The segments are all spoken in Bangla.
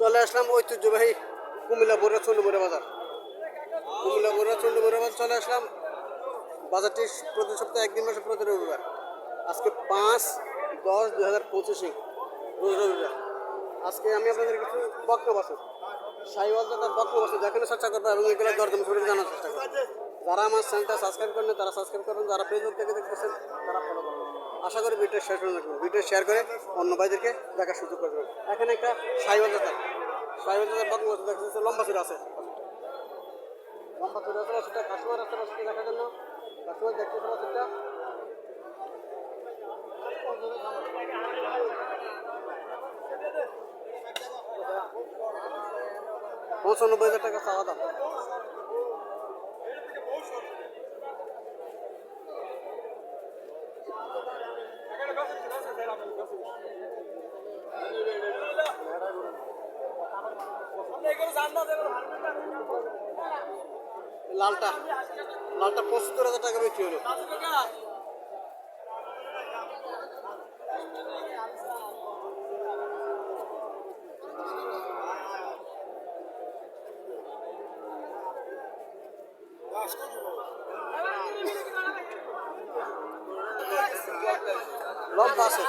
চলে আসলাম ঐতিহ্যবাহী কুমিল্লা বড়া চন্ডমুড়া বাজার। কুমিল্লা বড়া চন্ডমুড়া বাজার চলে আসলাম। বাজারটি প্রতি সপ্তাহে একদিন মাসে প্রতি রবিবার। আজকে পাঁচ দশ দুই হাজার পঁচিশে রোজ রবিবার। আজকে আমি আপনাদের কিছু বক্তব্য আছে। সাইওয়াল তার বক্তব্য আছে। দেখানোর চেষ্টা করব এবং এগুলো দরদাম করে জানার চেষ্টা করব। যারা আমার চ্যানেলটা সাবস্ক্রাইব করেন তারা সাবস্ক্রাইব করবেন। যারা ফেসবুক থেকে দেখতেছেন, তারা ফলো করবেন। আশা করি ভিডিও শেয়ার করে রাখবেন ভিডিও শেয়ার করে অন্য ভাইদেরকে দেখার সুযোগ করে দেবেন। এখানে একটা সাইওয়াল জাতার সাইওয়াল জাতার আছে, দেখা লম্বা চূড়া আছে। লম্বা চূড়া আছে, সেটা কাস্টমার আসতে পারছে দেখার জন্য। কাস্টমার দেখতে পাচ্ছে সেটা। পঁচানব্বই হাজার টাকা চাওয়া দাম। লালটা লালটা পঁচাত্তর হাজার টাকা বিক্রি হলো। লম্বা আছে।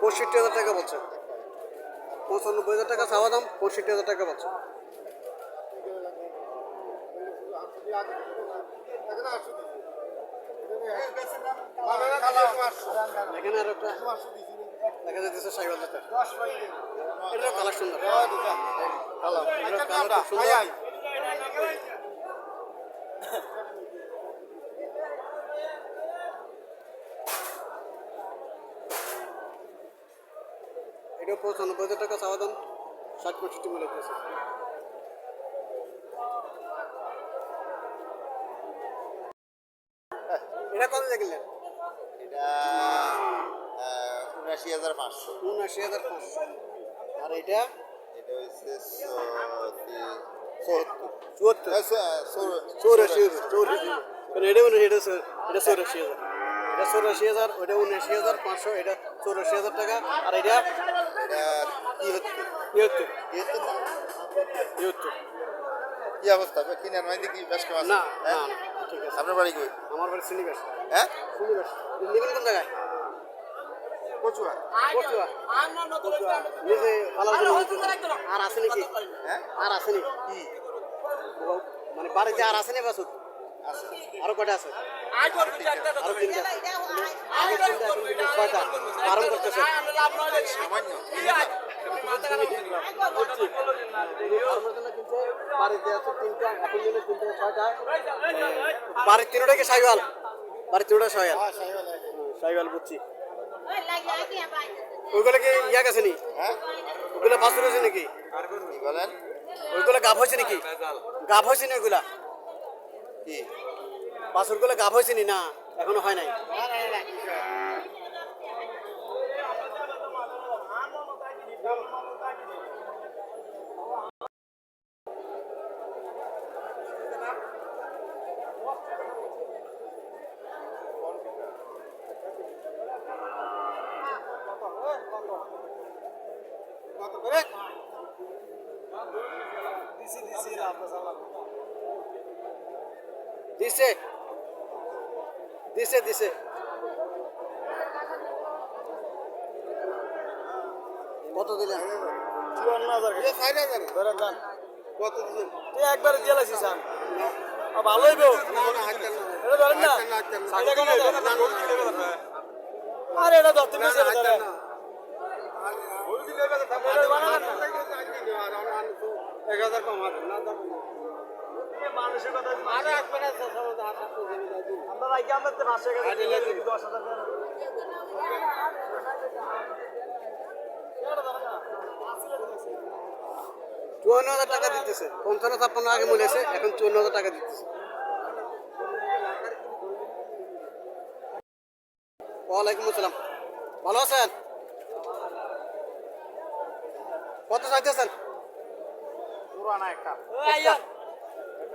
পঁয়ষট্টি হাজার টাকা বলছে। পঁচানব্বই হাজার টাকা চাওয়া দাম, পঁয়ষট্টি হাজার টাকা বলছে। এখানে আর একটা দেখা যাচ্ছে সাইকেল জাতের এটার কালার সুন্দর। কালার সুন্দর। এটা পঁচানব্বই হাজার টাকা চাওয়া দাম। ষাট পঁয়ষট্টি মিলে গেছে এটা কত দেখলেন এটা উনাশি হাজার পাঁচশো। উনআশি হাজার পাঁচশো। আর এটা? এটা হচ্ছে চুয়াত্তর চৌরাশি। হাজার। চৌরাশি। এটা উনিশ এটা চৌ- এটা চৌরাশি হাজার। এটা চৌরাশি হাজার ওটা উনিশি হাজার পাঁচশো এটা চৌরাশি হাজার টাকা। আর এটা? তিয়াত্তর তিয়াত্তর কি অবস্থা? কিনার মাইতে কি বেশ কেমন না না না, ঠিক আছে। আপনার বাড়ি কই? আমার বাড়ি সিনিবাস হ্যাঁ? নেবেন কোন জায়গায়? কচুয়া। নিজে। আর আছে নাকি হ্যাঁ? আর কি? মানে বাড়িতে আর আছে? না বাসুক আছে আরও কটা আছে আরও তিনটা আগে তিনটা তিনটা ছয়টা বারণ করতেছে। সামান্য। বাড়ির তিনটা কি সাইওয়াল? বাড়ির তিনটা সাইওয়াল। সাইওয়াল বুঝছি। ওইগুলো কি ইয়া গেছে নি? হ্যাঁ? ওইগুলো বাছুর হয়েছে নাকি? বলেন। ওইগুলো গাভ হয়েছে নাকি? গাভ হয়েছে না ওইগুলা? কি? বাছুরগুলো গাভ হয়েছে নি? না এখনও হয় নাই। দিছে। দিছে দিছে। কত দিলেন চুয়ান্ন হাজার এ চার হাজার। ধরেন যান কত দিন তুই একবারে দিয়ে লাগছিস স্যার। ভালোই বেও এটা ধরেন না? আরে এটা ধরতে। এক হাজার কম হাজার না চুয়ান্ন হাজার টাকা দিতেছে। পঞ্চান্ন ছাপ্পান্ন আগে মূল্য আছে এখন চুয়ান্ন হাজার টাকা দিতেছে। ওয়ালাইকুম আসসালাম। ভালো আছেন? কত চাইতেছেন? পুরানা একটা।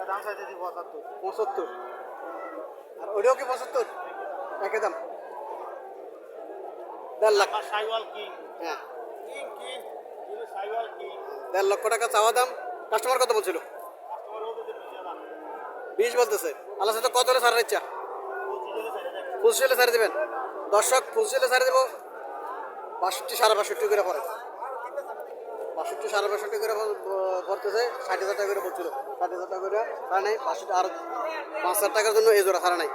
দাম চাইতেছি পঁচাত্তর। পঁচাত্তর। আর ওইটাও কি পঁচাত্তর? একই দাম দেড় লাখ। সাইওয়াল কিং। হ্যাঁ। King king. সাইওয়াল কিং। দেড় লক্ষ টাকা চাওয়া দাম। কাস্টমার কত বলছিল? বিশ বলতেছে। আল্লাহ সাথে কত হলে ইচ্ছা? পঁচিশ হলে দেবেন। দর্শক পঁচিশ হলে দেবো। বাষট্টি সাড়ে বাষট্টি করে পড়ে। বাষট্টি সাড়ে বাষট্টি করে পড়তেছে। ষাট হাজার টাকা করে পড়ছিল ষাট হাজার টাকা করে নেই বাষট্টি আর পাঁচ হাজার টাকার জন্য এই জোড়া ছাড়া নাই।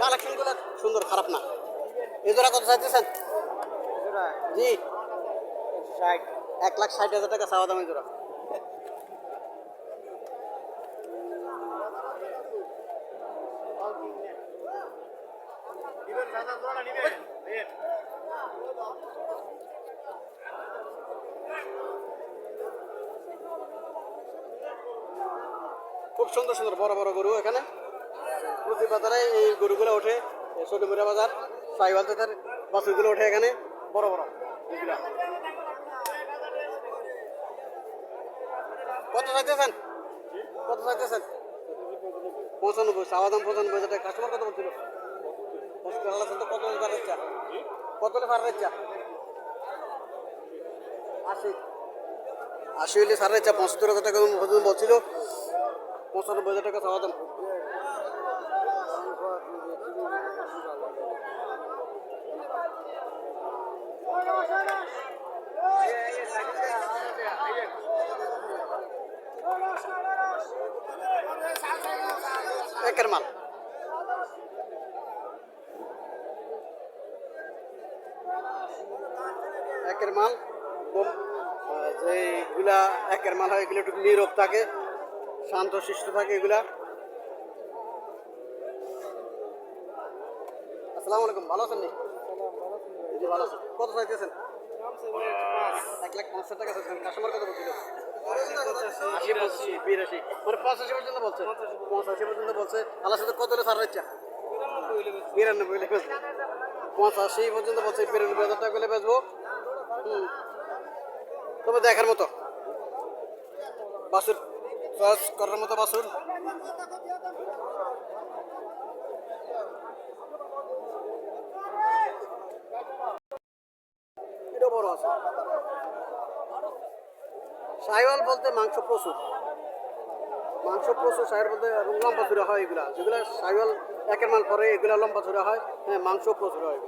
কালেকশনগুলো সুন্দর খারাপ না। এই জোড়া কত চাইতেছেন? জি। ষাট। এক লাখ ষাট হাজার টাকা চাওয়া দাম এই জোড়া। নিবেন দাদা জোড়া নিবেন। খুব সুন্দর সুন্দর বড় বড় গরু এখানে। প্রতি বাজারে এই গরুগুলো ওঠে ছোটমুড়া বাজার সাইবাল জাতের বাছুরগুলো ওঠে এখানে, বড় বড়। কত চাইতেছেন? কত চাইতেছেন? পঁচানব্বই চাওয়া দাম পঁচানব্বই কাস্টমার কত বলছিল? পঁচাত্তর আল্লাহ তো কত পারের ইচ্ছা কত পারের ইচ্ছা আশি। আশি হলে সারের ইচ্ছা পঁচাত্তর হাজার টাকা বলছিল। পঁচানব্বই হাজার টাকা চাওয়া দাম একের মাল। যেগুলা একের মাল হয়, এগুলো একটু নীরব থাকে, শান্ত, শিষ্ট থাকে এগুলা। আলাইকুম, ভালো আছেন ভালো কত চাইতেছেন? এক লাখ পঞ্চাশ টাকা চাইছেন কাস্টমার কত বলছিল? মানে পঁচাশি পর্যন্ত বলছে। আল্লাহ কত বিরানব্বই পর্যন্ত হাজার টাকা বেচবো। তবে দেখার মতো। বাসুর, চয়েস করার মতো বাসুর। বড় আছে। সাইওয়াল বলতে মাংস প্রচুর। মাংস প্রচুর, সাইওয়াল বলতে লম্বা চূড়া হয় এগুলা। যেগুলো সাইওয়াল একের মাল পরে, এগুলা লম্বা চূড়া হয়। হ্যাঁ মাংস প্রচুর হয়।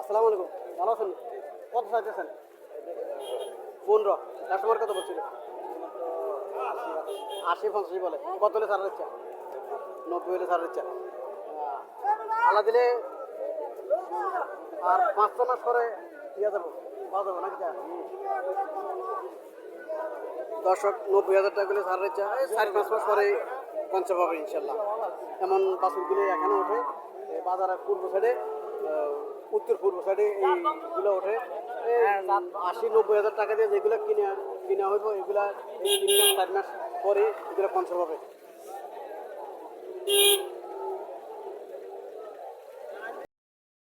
আসসালামু আলাইকুম। ভালো আছেন? কত চাইতেছেন পনেরো। কাস্টমার কত বলছিল আশি পঞ্চাশি বলে। কত হলে সার ইচ্ছা? নব্বই হলে সার ইচ্ছা। আল্লাহ দিলে আর পাঁচটা মাস পরে ইয়ে দেবো পাওয়া যাব নাকি? দর্শক, নব্বই হাজার টাকা করে সার ইচ্ছা। চার পাঁচ মাস পরে পঞ্চাশ পাবে ইনশাল্লাহ। এমন বাছুরগুলো এখানে ওঠে। বাজারের পূর্ব সাইডে উত্তর পূর্ব সাইডে এইগুলো ওঠে। আশি, নব্বই হাজার টাকা দিয়ে যেগুলো কিনে, কিনা হইব, এগুলা তিন মাস চার মাস পরে এগুলো পঞ্চাশ পাবে